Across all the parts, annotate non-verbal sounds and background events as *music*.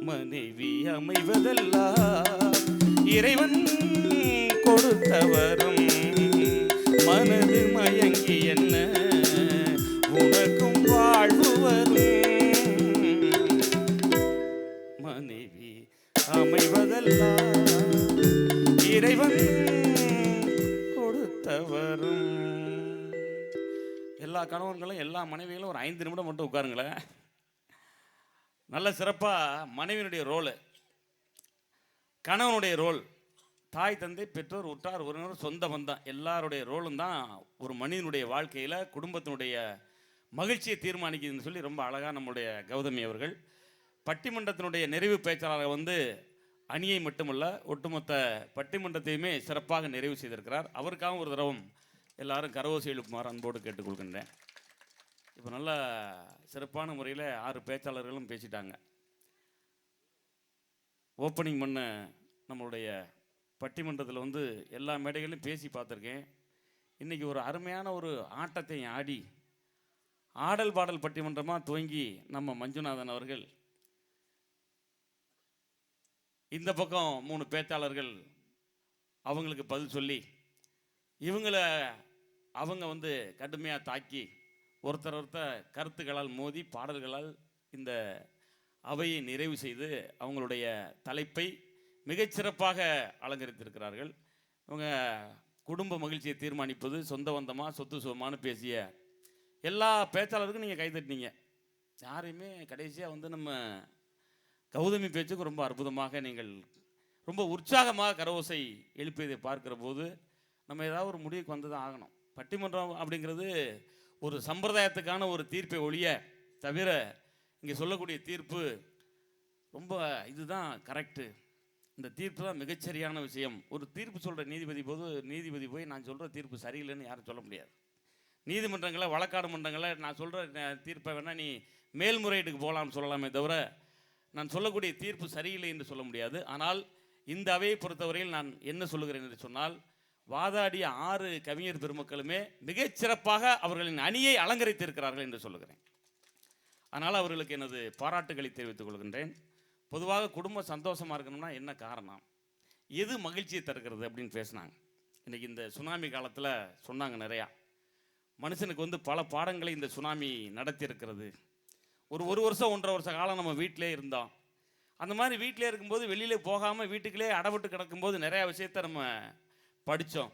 மனைவி அமைவதெல்லாம் இறைவன் கொடுத்தவரும். மனது மயங்கி என்ன? உனக்கும் வாழ்வு வரும். மனைவி அமைவதெல்லாம் இறைவன் கொடுத்தவரும். எல்லா கணவன்களும் எல்லா மனைவிகளும் ஒரு ஐந்து நிமிடம் மட்டும் உட்காருங்களேன். நல்ல சிறப்பாக மனைவியினுடைய ரோலு கணவனுடைய ரோல் தாய் தந்தை பெற்றோர் உற்றார் உறவினர் சொந்த பந்தம் எல்லாருடைய ரோலும் தான் ஒரு மனிதனுடைய வாழ்க்கையில் குடும்பத்தினுடைய மகிழ்ச்சியை தீர்மானிக்குதுன்னு சொல்லி ரொம்ப அழகாக நம்முடைய கௌதமி அவர்கள் பட்டிமன்றத்தினுடைய நிறைவு பேச்சாளர் வந்து அணியை மட்டுமல்ல ஒட்டுமொத்த பட்டிமன்றத்தையுமே சிறப்பாக நிறைவு செய்திருக்கிறார். அவருக்காகவும் ஒரு தடவும் எல்லாரும் கரவோசி எழுப்புமாறு அன்போடு கேட்டுக்கொள்கின்றேன். இப்போ நல்ல சிறப்பான முறையில் ஆறு பேச்சாளர்களும் பேசிட்டாங்க. ஓப்பனிங் பண்ண நம்மளுடைய பட்டிமன்றத்தில் வந்து எல்லா மேடைகளையும் பேசி பார்த்துருக்கேன். இன்றைக்கி ஒரு அருமையான ஒரு ஆட்டத்தை ஆடி ஆடல் பாடல் பட்டிமன்றமாக துவங்கி நம்ம மஞ்சுநாதன் அவர்கள் இந்த பக்கம் மூணு பேச்சாளர்கள் அவங்களுக்கு பதில் சொல்லி இவங்கள அவங்க வந்து கடுமையாக தாக்கி ஒருத்தர் ஒருத்தர் கருத்துக்களால் மோதி பாடல்களால் இந்த அவையை நிறைவு செய்து அவங்களுடைய தலைப்பை மிகச்சிறப்பாக அலங்கரித்திருக்கிறார்கள். இவங்க குடும்ப மகிழ்ச்சியை தீர்மானிப்பது சொந்த பந்தமாக சொத்து சுகமானு பேசிய எல்லா பேச்சாளருக்கும் நீங்கள் கைதட்டினீங்க. யாரையுமே கடைசியாக வந்து நம்ம கௌதமி பேச்சுக்கு ரொம்ப அற்புதமாக நீங்கள் ரொம்ப உற்சாகமாக கரவோசை எழுப்பியதை பார்க்கிற போது நம்ம ஏதாவது ஒரு முடிவுக்கு வந்து தான் ஆகணும். பட்டிமன்றம் அப்படிங்கிறது ஒரு சம்பிரதாயத்துக்கான ஒரு தீர்ப்பை ஒழிய தவிர இங்கே சொல்லக்கூடிய தீர்ப்பு ரொம்ப இதுதான் கரெக்டு இந்த தீர்ப்பு தான் மிகச்சரியான விஷயம். ஒரு தீர்ப்பு சொல்கிற நீதிபதி போது நீதிபதி போய் நான் சொல்கிற தீர்ப்பு சரியில்லைன்னு யாரும் சொல்ல முடியாது. நீதிமன்றங்களை வழக்காடு மன்றங்களை நான் சொல்கிற தீர்ப்பை வேணால் நீ மேல்முறையீட்டுக்கு போகலாம்னு சொல்லலாமே தவிர நான் சொல்லக்கூடிய தீர்ப்பு சரியில்லை என்று சொல்ல முடியாது. ஆனால் இந்த அவையை பொறுத்தவரையில் நான் என்ன சொல்லுகிறேன் என்று சொன்னால் வாதாடிய ஆறு கவிஞர் பெருமக்களுமே மிகச் சிறப்பாக அவர்களின் அணியை அலங்கரித்திருக்கிறார்கள் என்று சொல்லுகிறேன். அதனால் அவர்களுக்கு எனது பாராட்டுகளை தெரிவித்துக் கொள்கின்றேன். பொதுவாக குடும்பம் சந்தோஷமாக இருக்கணும்னா என்ன காரணம்? எது மகிழ்ச்சியை தருகிறது அப்படின்னு பேசினாங்க. இன்றைக்கி இந்த சுனாமி காலத்தில் சொன்னாங்க நிறையா. மனுஷனுக்கு வந்து பல பாடங்களை இந்த சுனாமி நடத்தியிருக்கிறது. ஒரு ஒரு வருஷம் ஒன்றரை வருஷ காலம் நம்ம வீட்டிலே இருந்தோம். அந்த மாதிரி வீட்டிலே இருக்கும்போது வெளியிலே போகாமல் வீட்டுக்குள்ளே அடவிட்டு கிடக்கும்போது நிறையா விஷயத்த நம்ம படித்தோம்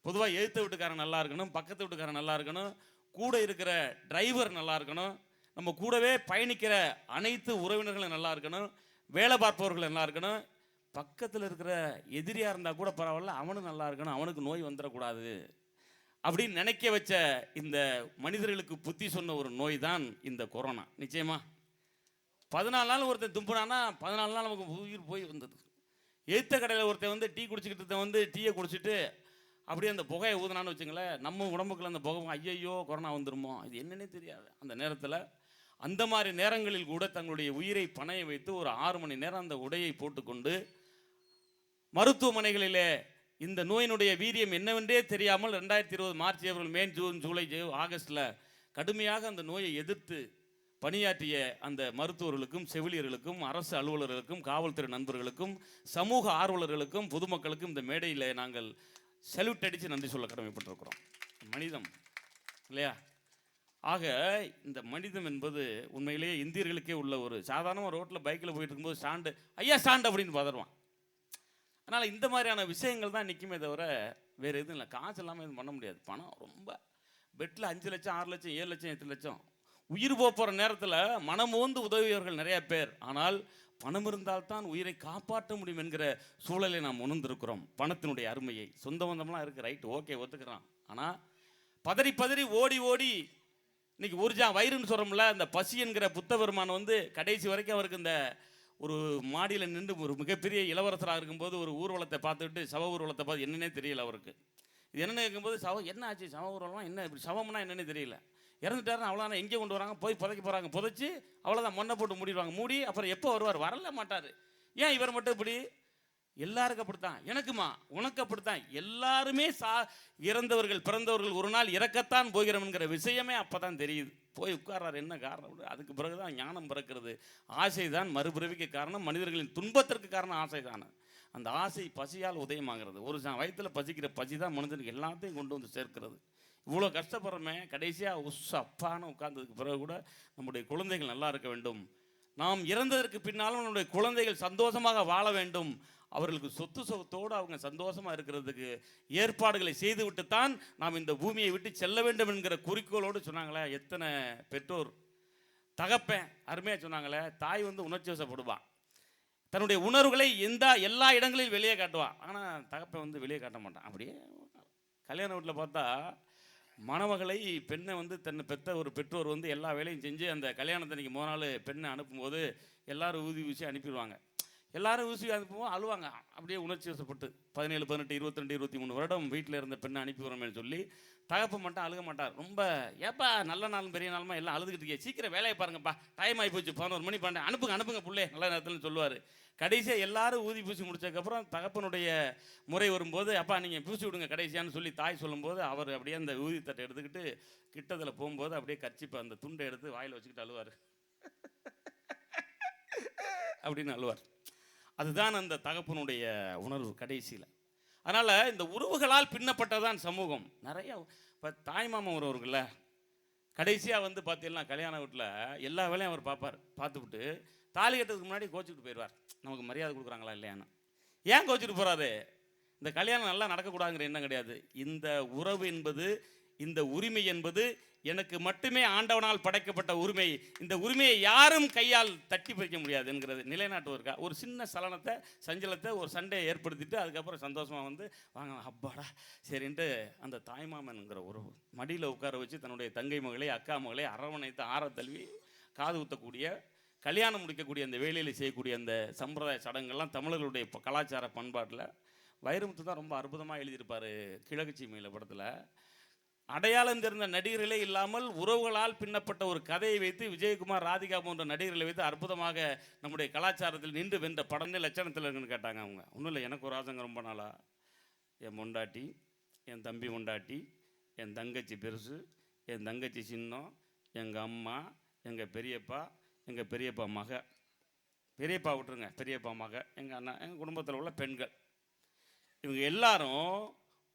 பொதுவாக எழுத்த வீட்டுக்காரன் நல்லா இருக்கணும் பக்கத்து வீட்டுக்காரன் நல்லா இருக்கணும் கூட இருக்கிற டிரைவர் நல்லா இருக்கணும் நம்ம கூடவே பயணிக்கிற அனைத்து உறவினர்களும் நல்லா இருக்கணும் வேலை பார்ப்பவர்கள் நல்லா இருக்கணும். பக்கத்தில் இருக்கிற எதிரியாக இருந்தால் கூட பரவாயில்ல அவனும் நல்லா இருக்கணும் அவனுக்கு நோய் வந்துடக்கூடாது. அப்படின்னு நினைக்க வச்ச இந்த மனிதர்களுக்கு புத்தி சொன்ன ஒரு நோய் தான் இந்த கொரோனா. நிச்சயமா? பதினாலு நாள் ஒருத்தன் தும்புனானா பதினாலு நாள் நமக்கு உயிர் போய் வந்தது. எழுத்த கடையில் ஒருத்தன் வந்து டீ குடிச்சிக்கிட்டு வந்து டீயை குடிச்சிட்டு அப்படியே அந்த புகையை ஊதுனான்னு வச்சுங்களேன் நம்ம உடம்புக்குள்ள அந்த புகை ஐயையோ கொரோனா வந்துருமோ? இது என்னன்னே தெரியாது. அந்த நேரத்தில் அந்த மாதிரி நேரங்களில் கூட தங்களுடைய உயிரை பணைய வைத்து ஒரு ஆறு மணி நேரம் அந்த உடையை போட்டுக்கொண்டு மருத்துவமனைகளிலே இந்த நோயினுடைய வீரியம் என்னவென்றே தெரியாமல் ரெண்டாயிரத்தி இருபது March April May June July ஆகஸ்டில் கடுமையாக அந்த நோயை எதிர்த்து பணியாற்றிய அந்த மருத்துவர்களுக்கும் செவிலியர்களுக்கும் அரசு அலுவலர்களுக்கும் காவல்துறை நண்பர்களுக்கும் சமூக ஆர்வலர்களுக்கும் பொதுமக்களுக்கும் இந்த மேடையில் நாங்கள் சல்யூட் அடித்து நன்றி சொல்ல கடமைப்பட்டிருக்கிறோம். மனிதம் இல்லையா? ஆக இந்த மனிதம் என்பது உண்மையிலேயே இந்தியர்களுக்கே உள்ள ஒரு சாதாரணமாக ரோட்டில் பைக்கில் போயிட்டு இருக்கும்போது ஸ்டாண்டு ஐயா சாண்டு அப்படின்னு பதறுவான். அதனால் இந்த மாதிரியான விஷயங்கள் தான் நிற்குமே தவிர வேறு எதுவும் இல்லை. காசு இல்லாமல் எதுவும் பண்ண முடியாது. பணம் ரொம்ப பெட்டில் அஞ்சு லட்சம் ஆறு லட்சம் ஏழு லட்சம் எட்டு லட்சம். உயிர் போக போகிற நேரத்தில் மனமோந்து உதவியவர்கள் நிறைய பேர். ஆனால் பணம் இருந்தால்தான் உயிரை காப்பாற்ற முடியும் என்கிற சூழலை நாம் உணர்ந்திருக்கிறோம். பணத்தினுடைய அருமையை. சொந்த பந்தம்லாம் இருக்குது ரைட் ஓகே ஒத்துக்கிறான். ஆனால் பதறி பதறி ஓடி ஓடி இன்னைக்கு ஊர்ஜா வயிறுன்னு சொல்கிறோம்ல அந்த பசி என்கிற புத்த பெருமான் வந்து கடைசி வரைக்கும் அவருக்கு இந்த ஒரு மாடியில் நின்று ஒரு மிகப்பெரிய இளவரசராக இருக்கும்போது ஒரு ஊர்வலத்தை பார்த்துட்டு சவ ஊர்வலத்தை பார்த்து என்னன்னே தெரியல அவருக்கு. இது என்னென்ன கேட்கும்போது சவ என்ன ஆச்சு? சவ ஊர்வலம் என்ன? இப்படி சவம்னா என்னென்னே தெரியல. இறந்துட்டாருன்னு அவ்வளோதான் எங்கே கொண்டு வராங்க? போய் புதைக்க போகிறாங்க புதைச்சி அவ்வளோதான் மண்ணை போட்டு மூடிடுவாங்க. மூடி அப்புறம் எப்போ வருவார்? வரல மாட்டார். ஏன் இவர் மட்டும் இப்படி? எல்லாருக்கும் அப்படித்தான். எனக்குமா? உனக்கு அப்படித்தான். எல்லாருமே சா இறந்தவர்கள் பிறந்தவர்கள் ஒரு நாள் இறக்கத்தான் போகிறோம்ங்கிற விஷயமே அப்போ தான் தெரியுது. போய் உட்கார்றாரு. என்ன காரணம்? அதுக்கு பிறகு தான் ஞானம் பிறக்கிறது. ஆசை தான் மறுபிறவிக்கு காரணம். மனிதர்களின் துன்பத்திற்கு காரணம் ஆசைதான். அந்த ஆசை பசியால் உதயமாகிறது. ஒரு ச- பசிக்கிற பசி தான் மனிதனுக்கு எல்லாத்தையும் கொண்டு வந்து சேர்க்கிறது. இவ்வளோ கஷ்டப்படுறோமே கடைசியாக உஸ் உட்கார்ந்ததுக்கு பிறகு கூட நம்முடைய குழந்தைகள் நல்லா இருக்க வேண்டும். நாம் இறந்ததற்கு பின்னாலும் நம்முடைய குழந்தைகள் சந்தோஷமாக வாழ வேண்டும். அவர்களுக்கு சொத்து சொத்தோடு அவங்க சந்தோஷமாக இருக்கிறதுக்கு ஏற்பாடுகளை செய்துவிட்டு தான் நாம் இந்த பூமியை விட்டு செல்ல வேண்டும் என்கிற குறிக்கோளோடு சொன்னாங்களே எத்தனை பெற்றோர்? தகப்பேன் அருமையாக சொன்னாங்களே தாய் வந்து உணர்ச்சி வசப்படுவான் தன்னுடைய உணர்வுகளை எந்த எல்லா இடங்களிலும் வெளியே காட்டுவான் ஆனால் தகப்பன் வந்து வெளியே காட்ட மாட்டான். அப்படியே கல்யாண வீட்டில் பார்த்தா மணமகளை பெண்ணை வந்து தன்னை பெற்ற ஒரு பெற்றோர் வந்து எல்லா வேலையும் செஞ்சு அந்த கல்யாணத்தன்னைக்கு மூணு நாள் பெண்ணை அனுப்பும்போது எல்லாரும் ஊதி ஊசி அனுப்பிடுவாங்க. எல்லாரும் ஊசி அனுப்புவோம் அழுவாங்க. அப்படியே உணர்ச்சி வசப்பட்டு பதினேழு பதினெட்டு இருபத்தி ரெண்டு இருபத்தி மூணு வருடம் வீட்டில் இருந்த பெண்ணை அனுப்பி விடுறோமேன்னு சொல்லி தகப்ப மட்டும் அழுக மாட்டார். ரொம்ப ஏப்பா நல்ல நாளும் பெரிய நாளுமா? எல்லாம் அழுதுகிட்டு இருக்கே. சீக்கிரம் வேலையை பாருங்கப்பா. டைம் ஆகி போச்சு பதினோரு மணி பண்ணேன் அனுப்புங்க அனுப்புங்க பிள்ளை நல்ல நேரத்தில் சொல்லுவார். கடைசியாக எல்லாரும் ஊதி பூசி முடிச்சதுக்கப்புறம் தகப்பனுடைய முறை வரும்போது அப்பா நீங்கள் பூசி விடுங்க கடைசியான்னு சொல்லி தாய் சொல்லும்போது அவர் அப்படியே அந்த ஊதி தட்டை எடுத்துக்கிட்டு கிட்டத்தில் போகும்போது அப்படியே கர்ச்சிப்பை அந்த துண்டை எடுத்து வாயில் வச்சுக்கிட்டு அழுவார். *laughs* அப்படின்னு அழுவார். அதுதான் அந்த தகப்பனுடைய உணர்வு கடைசியில். அதனால் இந்த உறவுகளால் பின்னப்பட்டதான் சமூகம். நிறைய இப்போ தாய்மாமன் உறவுகள்ல கடைசியாக வந்து பார்த்தீங்கன்னா கல்யாண வீட்டில் எல்லா வேலையும் அவர் பார்ப்பார் பார்த்துவிட்டு தாலி கட்டுறதுக்கு முன்னாடி கோச்சிக்கிட்டு போயிடுவார். நமக்கு மரியாதை கொடுக்குறாங்களா இல்லையான்னு. ஏன் கோச்சிட்டு போகிறாரு இந்த கல்யாணம் நல்லா நடக்கக்கூடாதுங்கிற எண்ணம் கிடையாது. இந்த உறவு என்பது இந்த உரிமை என்பது எனக்கு மட்டுமே ஆண்டவனால் படைக்கப்பட்ட உரிமை. இந்த உரிமையை யாரும் கையால் தட்டி பறிக்க முடியாது என்கிறது. நிலைநாட்டுவதற்கா ஒரு சின்ன சலனத்தை சஞ்சலத்தை ஒரு சண்டையை ஏற்படுத்திட்டு அதுக்கப்புறம் சந்தோஷமாக வந்து வாங்க அப்பாடா சரின்ட்டு அந்த தாய்மாமன்ங்கிற ஒரு மடியில் உட்கார வச்சு தன்னுடைய தங்கை மகளை அக்கா மகளை அரவணைத்து ஆற தழுவி காது ஊத்தக்கூடிய கல்யாணம் முடிக்கக்கூடிய அந்த வேலையில் செய்யக்கூடிய அந்த சம்பிரதாய சடங்குகள்லாம் தமிழர்களுடைய கலாச்சார பண்பாட்டில் வைரமுத்து தான் ரொம்ப அற்புதமாக எழுதியிருப்பார் கிழக்கு சீமையில் படத்தில். அடையாளம் தெரிந்த நடிகர்களே இல்லாமல் உறவுகளால் பின்னப்பட்ட ஒரு கதையை வைத்து விஜயகுமார் ராதிகா போன்ற நடிகர்களை வைத்து அற்புதமாக நம்முடைய கலாச்சாரத்தில் நின்று வென்ற படமே லட்சணத்தில் இருக்குன்னு கேட்டாங்க அவங்க. ஒன்றும் இல்லை எனக்கு ஒரு ஆசங்க ரொம்ப நாளா. என் முண்டாட்டி என் தம்பி முண்டாட்டி என் தங்கச்சி பெருசு என் தங்கச்சி சின்னம் எங்கள் அம்மா எங்கள் பெரியப்பா எங்கள் பெரியப்பா மக. பெரியப்பா விட்டுருங்க பெரியப்பா மக எங்கள் அண்ணா எங்கள் குடும்பத்தில் உள்ள பெண்கள். இவங்க எல்லாரும்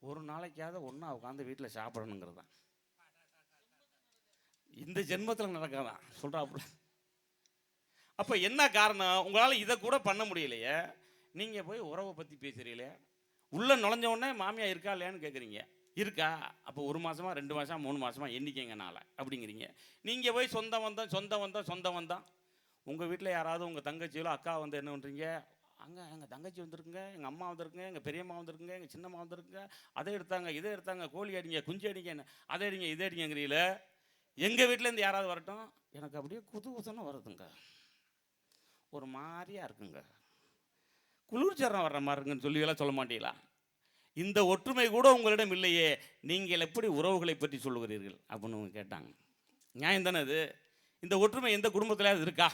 ஒரு நாளைக்காவது ஒன்றா உட்காந்து வீட்டில் சாப்பிடணுங்கிறது தான். இந்த ஜென்மத்தில் நடக்காதான் சொல்கிறாப்புல அப்போ என்ன காரணம்? உங்களால் இதை கூட பண்ண முடியலையே. நீங்கள் போய் உறவை பற்றி பேசுகிறீங்களே உள்ளே நுழைஞ்ச உடனே மாமியா இருக்கா இல்லையான்னு கேட்குறீங்க இருக்கா? அப்போ ஒரு மாதமா ரெண்டு மாதம் மூணு மாதமா எண்ணிக்கைங்க நாளை அப்படிங்கிறீங்க. நீங்கள் போய் சொந்தம் வந்தோம் சொந்தம் வந்தோம் சொந்தம் வந்தோம். உங்கள் வீட்டில் யாராவது உங்கள் தங்கச்சியிலோ அக்கா வந்து என்ன பண்ணுறீங்க அங்கே எங்கள் தங்கச்சி வந்திருக்குங்க எங்கள் அம்மா வந்திருக்குங்க எங்கள் பெரியம்மா வந்திருக்குங்க எங்கள் சின்னம்மா வந்திருக்குங்க. அதை எடுத்தாங்க இதை எடுத்தாங்க கோழி அடிங்க குஞ்சு அடிங்க என்ன? அதை அடிங்க இதை அடிங்கிறீங்கள எங்கள் வீட்டிலேருந்து யாராவது வரட்டும்? எனக்கு அப்படியே குது குதுன்னு வருதுங்க. ஒரு மாதிரியாக இருக்குங்க. குளிர்ச்சரம் வர்ற மாதிரி இருக்குன்னு சொல்லி எல்லாம் சொல்ல மாட்டீங்களா? இந்த ஒற்றுமை கூட உங்களிடம் இல்லையே. நீங்கள் எப்படி உறவுகளை பற்றி சொல்லுகிறீர்கள்? அப்படின்னு அவங்க கேட்டாங்க. நியாயம் தானே அது இந்த ஒற்றுமை எந்த குடும்பத்திலாவது இருக்கா?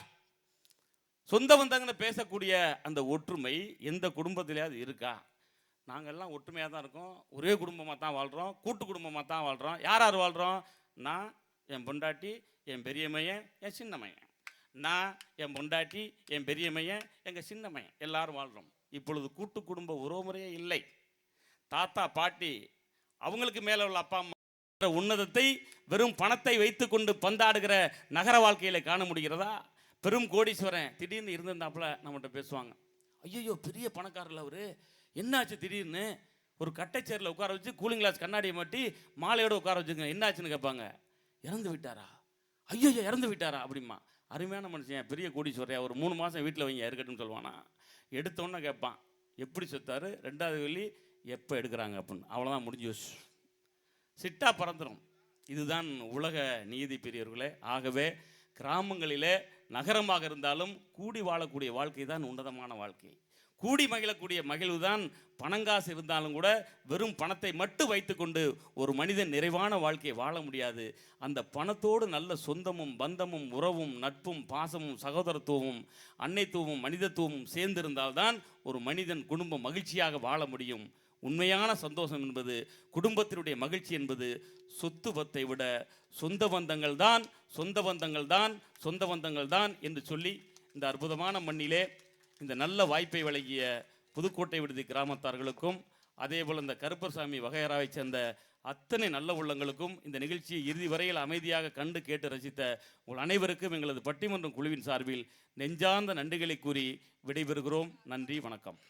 சொந்த வந்தங்கன்னு பேசக்கூடிய அந்த ஒற்றுமை எந்த குடும்பத்திலேயாவது இருக்கா? நாங்கள்லாம் ஒற்றுமையாக தான் இருக்கோம். ஒரே குடும்பமாக தான் வாழ்கிறோம் கூட்டு குடும்பமாக தான் வாழ்கிறோம் யார் யார் வாழ்கிறோம் நான் என் பொண்டாட்டி என் பெரிய மையன் என் சின்ன மையன். நான் என் பொண்டாட்டி என் பெரிய மையன் எங்கள் சின்ன மையன். எல்லாரும் வாழ்கிறோம் இப்பொழுது கூட்டு குடும்ப உறவுமுறையே இல்லை. தாத்தா பாட்டி அவங்களுக்கு மேலே உள்ள அப்பா அம்மா உன்னதத்தை வெறும் பணத்தை வைத்துக்கொண்டு பந்தாடுகிற நகர வாழ்க்கையில் காண முடிகிறதா? பெரும் கோடீஸ்வரன் திடீர்னு இருந்திருந்தாப்புல நம்மகிட்ட பேசுவாங்க. ஐயோ பெரிய பணக்காரர்ல அவரு. என்னாச்சு திடீர்னு? ஒரு கட்டைச்சேரில் உட்கார வச்சு கூலிங் கிளாஸ் கண்ணாடியை மாட்டி மாலையோடு உட்கார வச்சுங்க என்னாச்சுன்னு கேட்பாங்க. இறந்து விட்டாரா? ஐயோ இறந்து விட்டாரா? அப்படிமா அருமையான மனுஷன் பெரிய கோடீஸ்வரையா ஒரு மூணு மாதம் வீட்டில் வைங்க இருக்கட்டும்னு சொல்லுவானா? எடுத்தோன்னே கேட்பான். எப்படி செத்தாரு? ரெண்டாவது வெள்ளி எப்போ எடுக்கிறாங்க அப்படின்னு. அவ்வளோதான் முடிஞ்சு வச்சு சிட்டா பறந்துடும் இதுதான் உலக நீதி பெரியவர்களே. ஆகவே கிராமங்களில் நகரமாக இருந்தாலும் கூடி வாழக்கூடிய வாழ்க்கை தான் உன்னதமான வாழ்க்கை. கூடி மகிழக்கூடிய மகிழ்வு தான் பணங்காசு இருந்தாலும் கூட வெறும் பணத்தை மட்டும் வைத்துக்கொண்டு ஒரு மனிதன் நிறைவான வாழ்க்கையை வாழ முடியாது. அந்த பணத்தோடு நல்ல சொந்தமும் பந்தமும் உறவும் நட்பும் பாசமும் சகோதரத்துவமும் அன்னைத்துவமும் மனிதத்துவமும் சேர்ந்திருந்தால்தான் ஒரு மனிதன் குடும்பம் மகிழ்ச்சியாக வாழ முடியும். உண்மையான சந்தோஷம் என்பது குடும்பத்தினுடைய மகிழ்ச்சி என்பது சொத்து பத்தை விட சொந்த பந்தங்கள் தான் சொந்த பந்தங்கள் தான் சொந்த பந்தங்கள் தான் என்று சொல்லி இந்த அற்புதமான மண்ணிலே இந்த நல்ல வாய்ப்பை வழங்கிய புதுக்கோட்டை விடுதி கிராமத்தார்களுக்கும் அதேபோல் இந்த கருப்பசாமி வகையறாவைச் சேர்ந்த அத்தனை நல்ல உள்ளங்களுக்கும் இந்த நிகழ்ச்சியை இறுதி வரையில் அமைதியாக கண்டு கேட்டு ரசித்த உங்கள் அனைவருக்கும் எங்களது பட்டிமன்றம் குழுவின் சார்பில் நெஞ்சார்ந்த நன்றிகளை கூறி விடைபெறுகிறோம். நன்றி வணக்கம்.